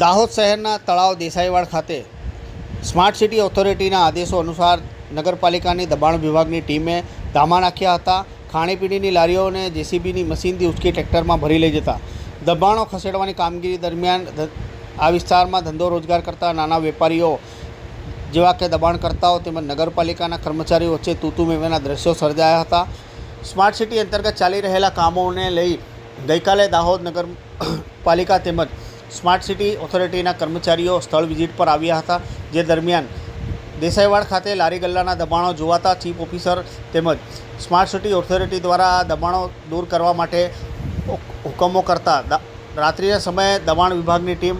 દાહોદ શહેરના તળાવ દેસાઈવાડ ખાતે સ્માર્ટ સિટી ઓથોરિટીના આદેશો અનુસાર નગરપાલિકાની દબાણ વિભાગની ટીમે ધામા નાખ્યા હતા. ખાણીપીણીની લારીઓને જેસીબીની મશીનથી ઉચકી ટ્રેક્ટરમાં ભરી લઈ જતા દબાણો ખસેડવાની કામગીરી દરમિયાન આ વિસ્તારમાં ધંધો રોજગાર કરતા નાના વેપારીઓ જેવા કે દબાણકર્તાઓ તેમજ નગરપાલિકાના કર્મચારીઓ વચ્ચે તૂતુ મેમેના દ્રશ્યો સર્જાયા હતા. સ્માર્ટ સિટી અંતર્ગત ચાલી રહેલા કામોને લઈ ગઈકાલે દાહોદ નગરપાલિકા તેમજ સ્માર્ટ સિટી ઓથોરિટીના કર્મચારીઓ સ્થળ વિઝિટ પર આવ્યા હતા. જે દરમિયાન દેસાઈવાડ ખાતે લારી ગલ્લાના દબાણો જોવાતા ચીફ ઓફિસર તેમજ સ્માર્ટ સિટી ઓથોરિટી દ્વારા આ દબાણો દૂર કરવા માટે હુકમો કરતા રાત્રિના સમયે દબાણ વિભાગની ટીમ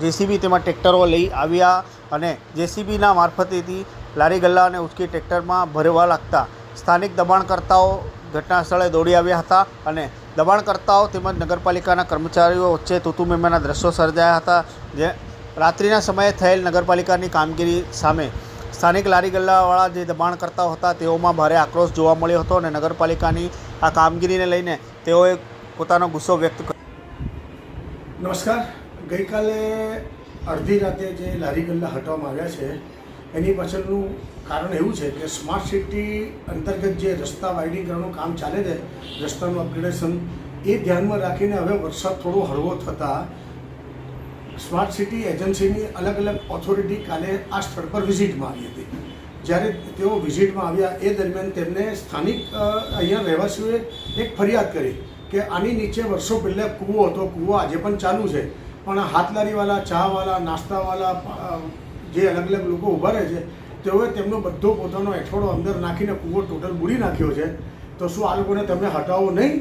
જેસીબી તેમાં ટ્રેક્ટરો લઈ આવ્યા અને જેસીબીના મારફતેથી લારી ગલ્લાને ઉચકી ટ્રેક્ટરમાં ભરવા લાગતા સ્થાનિક દબાણકર્તાઓ ઘટના સ્થળે દોડી આવ્યા હતા અને દબાણકર્તાઓ તેમજ નગરપાલિકાના કર્મચારીઓ વચ્ચે તુતુમેમાના દ્રશ્યો સર્જાયા હતા, જે રાત્રિના સમયે થયેલ નગરપાલિકાની કામગીરી સામે સ્થાનિક લારી ગલ્લાવાળા જે દબાણકર્તાઓ હતા તેઓમાં ભારે આક્રોશ જોવા મળ્યો હતો અને નગરપાલિકાની આ કામગીરીને લઈને તેઓએ પોતાનો ગુસ્સો વ્યક્ત કર્યો. નમસ્કાર. ગઈકાલે અડધી રાતે જે લારી ગલ્લા હટવામાં આવ્યા છે એની પાછળનું કારણ એવું છે કે સ્માર્ટ સિટી અંતર્ગત જે રસ્તા વાઇડિંગ કરવાનું કામ ચાલે છે રસ્તાનું અપગ્રેડેશન એ ધ્યાનમાં રાખીને હવે વરસાદ થોડો હળવો થતાં સ્માર્ટ સિટી એજન્સીની અલગ અલગ ઓથોરિટી કાલે આ સ્થળ પર વિઝિટમાં આવી હતી. જ્યારે તેઓ વિઝિટમાં આવ્યા એ દરમિયાન તેમને સ્થાનિક અહીંયા રહેવાસીઓએ એક ફરિયાદ કરી કે આની નીચે વર્ષો પહેલાં કૂવો હતો. કૂવો આજે પણ ચાલુ છે. પણ હાથલારીવાળા ચાવાળા નાસ્તાવાળા અ, જે અલગ અલગ લોકો ઊભા રહે છે, તેઓએ તેમનો બધો પોતાનો એઠવાડો અંદર નાખીને કૂવો ટોટલ બુડી નાખ્યો છે. તો શું આ લોકોને તમે હટાવો નહીં?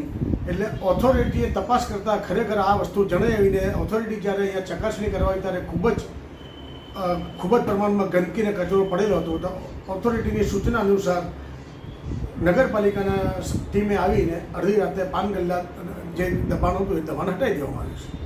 એટલે ઓથોરિટીએ તપાસ કરતાં ખરેખર આ વસ્તુ જણાવીને ઓથોરિટી જ્યારે અહીંયા ચકાસણી કરવાની ત્યારે ખૂબ જ ખૂબ જ પ્રમાણમાં ગંદકીને કચરો પડેલો હતો. તો ઓથોરિટીની સૂચના અનુસાર નગરપાલિકાના ટીમે આવીને અડધી રાતે પાન ગલ્લા જે દબાણ હતું એ દબાણ હટાવી દેવામાં આવ્યું છે.